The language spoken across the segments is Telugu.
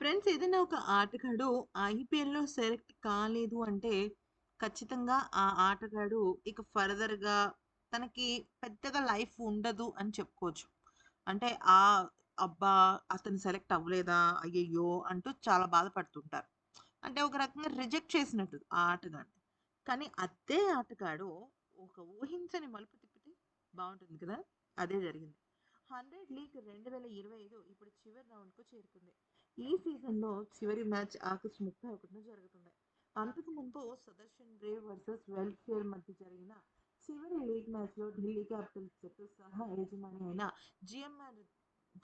ఫ్రెండ్స్ ఏదైనా ఒక ఆటగాడు ఐపీఎల్‌లో సెలెక్ట్ కాలేదు అంటే, ఖచ్చితంగా ఆ ఆటగాడు ఇక ఫర్దర్‌గా తనకి పెద్దగా లైఫ్ ఉండదు అని చెప్పుకోవచ్చు. అంటే ఆ అబ్బా! అతను సెలెక్ట్ అవ్వలేదా? అయ్యయ్యో! అంటూ చాలా బాధపడుతుంటారు. అంటే ఒక రకంగా రిజెక్ట్ చేసినట్టు ఆ ఆటగాడిని. కానీ అదే ఆటగాడు ఒక ఊహించని మలుపు తిప్పితే బాగుంటుంది కదా! అదే జరిగింది. 100 లీగ్ 2025 ఇప్పుడు చివరి రౌండ్‌కు చేరుకుంది. ఈ సీజన్‌లో చివరి మ్యాచ్ ఆగస్టు 31న జరుగుతుంది. అంతకుముందు సదర్శన్ బ్రేవ్ వర్సెస్ వెల్ఫేర్ మధ్య జరిగిన చివరి లీగ్ మ్యాచ్‌లో ఢిల్లీ క్యాపిటల్స్ జట్టు సహా యజమాని అయిన జిఎంఆర్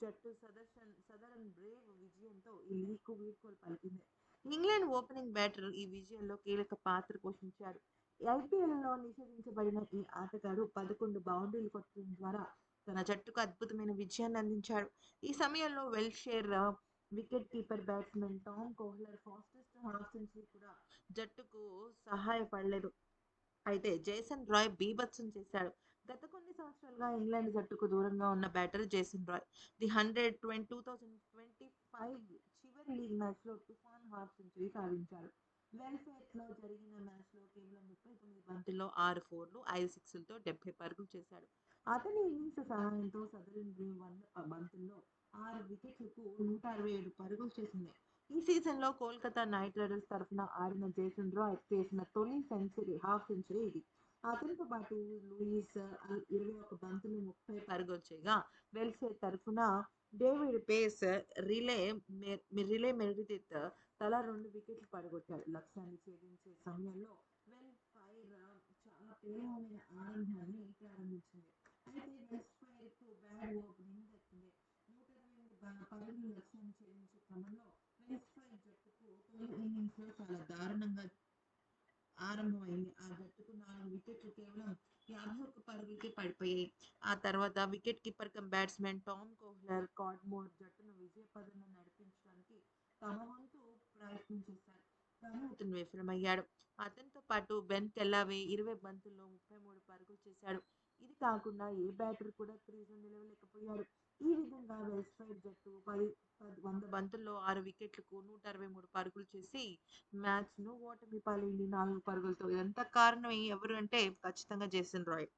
జట్టు సదర్శన్ సదరన్ బ్రేవ్ విజయంతో ఈ లీగ్‌కు వీడ్కోలు పలికింది. ఇంగ్లాండ్ ఓపెనింగ్ బ్యాటర్ ఈ విజయంలో కీలక పాత్ర పోషించారు ఐపీఎల్‌లో నిషేధించబడిన ఈ ఆటగాడు 11 బౌండరీలు కొట్టడం ద్వారా తన జట్టుకు అద్భుతమైన విజయాన్ని అందించాడు. ఈ సమయంలో వెల్షేర్ wicket keeper batsmen Tom Kohler fastest half century కూడా జట్టుకు సహాయపడలేదు. అయితే జేసన్ రాయ్ బీభత్సం చేశాడు. గత కొన్ని సంవత్సరాలుగా ఇంగ్లాండ్ జట్టుకు దూరంగా ఉన్న batter Jason Roy. The hundred twenty twenty five చివరి లీగ్ మ్యాచ్‌లో తుఫాన్ హాఫ్ సెంచరీ సాధించాడు. వెల్ఫేర్‌లో జరిగిన మ్యాచ్‌లో కేవలం 39 బంతుల్లో ఆరు ఫోర్లు, ఐదు సిక్స్‌లతో 70 పరుగులు చేశాడు. అతని ఇన్నింగ్స్ సహాయంతో సదరన్ బ్రేవ్ 100 బంతుల్లో ఆరు వికెట్లకు 167 పరుగులు చేసింది. ఈ సీజన్‌లో కోల్కతా నైట్ రైడర్స్ తరఫున ఆడిన జేసన్ రాయ్ చేసిన తొలి సెంచరీ హాఫ్ సెంచరీ ఇది. అతనితో పాటు లూయిస్ 21 బంతులు ముప్పై పరుగొచ్చేగా వెల్సే తరఫున డేవిడ్ పేస్, రిలే మె రిలే మెరిడిత్ తలా రెండు వికెట్లు పడగొట్టారు. లక్ష్యాన్ని ఛేదించే సమయంలో వెల్ ఫైర్ చాలా పేలవమైన ఆనందాన్ని ప్రారంభించింది. అయితే వెల్స్ ఫైర్కు బ్యాడ్ ఓపెనింగ్ దక్కింది. 128 బ పరుగులు లక్ష్యాన్ని ఛేదించే క్రమంలో వెల్స్ ఫైర్ జట్టుకు తొలి ఇన్నింగ్స్‌లో చాలా దారుణంగా ప్రారంభమైంది ఆ జట్టుకు నాలుగు వికెట్లు కేవలం యాభై ఒక్క పరుగులకి పడిపోయాయి. ఆ తర్వాత wicket keeper cum batsmen Tom Kohler, Cadmore జట్టును విజయ పథంలో నడిపించడానికి తమ వంతు ప్రయత్నం చేశారు. అతను విఫలమయ్యాడు. అతనితో పాటు బెన్ తెల్లావే ఇరవై బంతుల్లో 33 పరుగులు చేశాడు. ఇది కాకుండా ఏ బ్యాటర్ కూడా క్రీజ్‌లో నిలవలేకపోయారు ఈ విధంగా వెస్ట్ సైడ్ జట్టు పది వంద బంతుల్లో ఆరు వికెట్లకు 163 పరుగులు చేసి మ్యాచ్‌ను ఓటమి పాలైంది నాలుగు పరుగులతో. ఇదంతా కారణం ఎవరు అంటే ఖచ్చితంగా జేసన్ రాయ్.